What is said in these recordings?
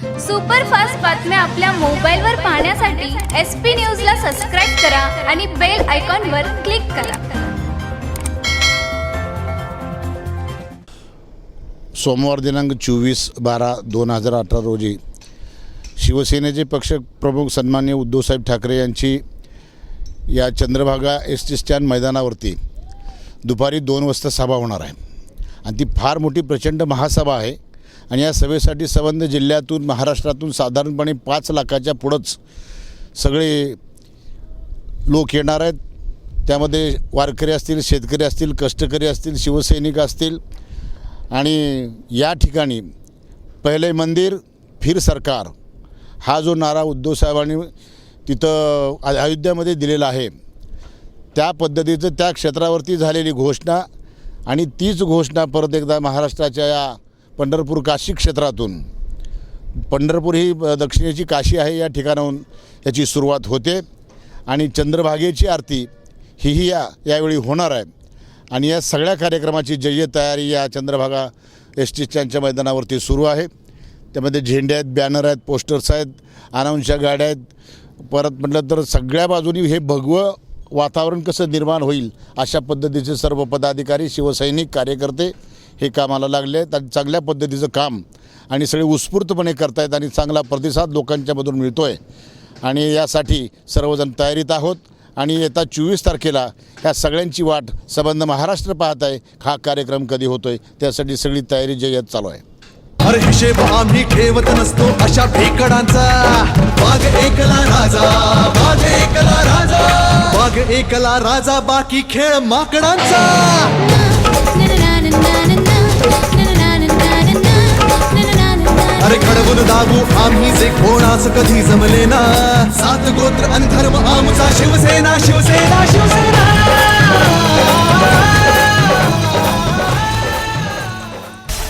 Superfast बातम्या आपल्या मोबाईलवर पाहण्यासाठी एस पी न्यूजला सबस्क्राईब करा आणि बेल आयकॉनवर क्लिक करा. सोमवार दिनांक चोवीस बारा दोन हजार अठरा रोजी शिवसेनेचे पक्षप्रमुख सन्मान्य उद्धवसाहेब ठाकरे यांची या चंद्रभागा एस टी स्टँड मैदानावरती दुपारी दोन वाजता सभा होणार आहे. आणि ती फार मोठी प्रचंड महासभा आहे. आणि या सभेसाठी संबंध जिल्ह्यातून महाराष्ट्रातून साधारणपणे पाच लाखाच्या पुढंच सगळे लोक येणार आहेत. त्यामध्ये वारकरी असतील शेतकरी असतील कष्टकरी असतील शिवसैनिक असतील आणि या ठिकाणी पहिले मंदिर फिर सरकार हा जो नारा उद्धव साहेबांनी तिथं अयोध्यामध्ये दिलेला आहे. त्या पद्धतीचं त्या क्षेत्रावरती झालेली घोषणा आणि तीच घोषणा परत एकदा महाराष्ट्राच्या या पंढरपूर काशी क्षेत्रातून. पंढरपूर ही दक्षिणेची काशी आहे या ठिकाणाहून याची सुरुवात होते. आणि चंद्रभागेची आरती हीही या यावेळी होणार आहे. आणि या सगळ्या कार्यक्रमाची जय्य तयारी या चंद्रभागा एस टी स्टँडच्या मैदानावरती सुरू आहे. त्यामध्ये झेंडे आहेत बॅनर आहेत पोस्टर्स आहेत अनाऊन्सच्या गाड्या आहेत. परत म्हटलं तर सगळ्या बाजूनी हे भगवं वातावरण कसं निर्माण होईल अशा पद्धतीचे सर्व पदाधिकारी शिवसैनिक कार्यकर्ते हे कामाला लागले आहेत आणि चांगल्या पद्धतीचं काम आणि सगळे उत्स्फूर्तपणे करतायत आणि चांगला प्रतिसाद लोकांच्यामधून मिळतो आहे आणि यासाठी सर्वजण तयारीत आहोत आणि येत्या चोवीस तारखेला ह्या सगळ्यांची वाट संबंध महाराष्ट्र पाहत आहे हा कार्यक्रम कधी होतो आहे त्यासाठी सगळी तयारी जय्यत चालू आहे. हर हिशेब आम्ही ठेवत नसतो अशा भेकडांचा बाग एकला राजा बाग एकला राजा बाग एकला राजा बाकी खेळ माकडांचा. अरे घडवून दागू आम्ही जे कोणास कधी जमले ना. सात गोत्र अंधर्म आमचा शिवसेना शिवसेना शिवसेना.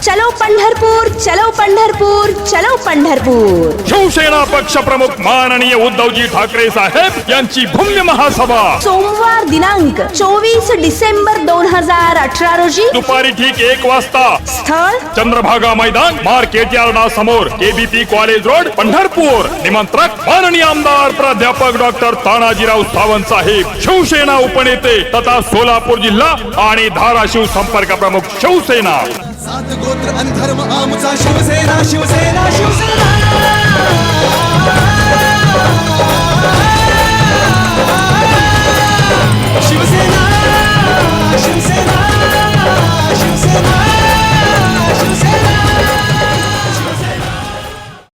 चलो पंढरपूर चलो पंढरपूर चलो पंढरपूर. शिवसेना पक्ष प्रमुख माननीय उद्धवजी ठाकरे साहेब यांची भव्य महासभा. सोमवार दिनांक चोवीस डिसेंबर दोन हजार अठरा रोजी दुपारी ठीक एक वाजता स्थळ चंद्रभागा मैदान मार्केट यार्डा समोर केबीपी कॉलेज रोड पंढरपूर. निमंत्रक माननीय आमदार प्राध्यापक डॉक्टर तानाजीराव सावंत साहेब शिवसेना उपनेते तथा सोलापूर जिल्हा आणि धाराशिव संपर्क प्रमुख शिवसेना. सात गोत्र अंधर्म आमचा शिवसेना शिवसेना.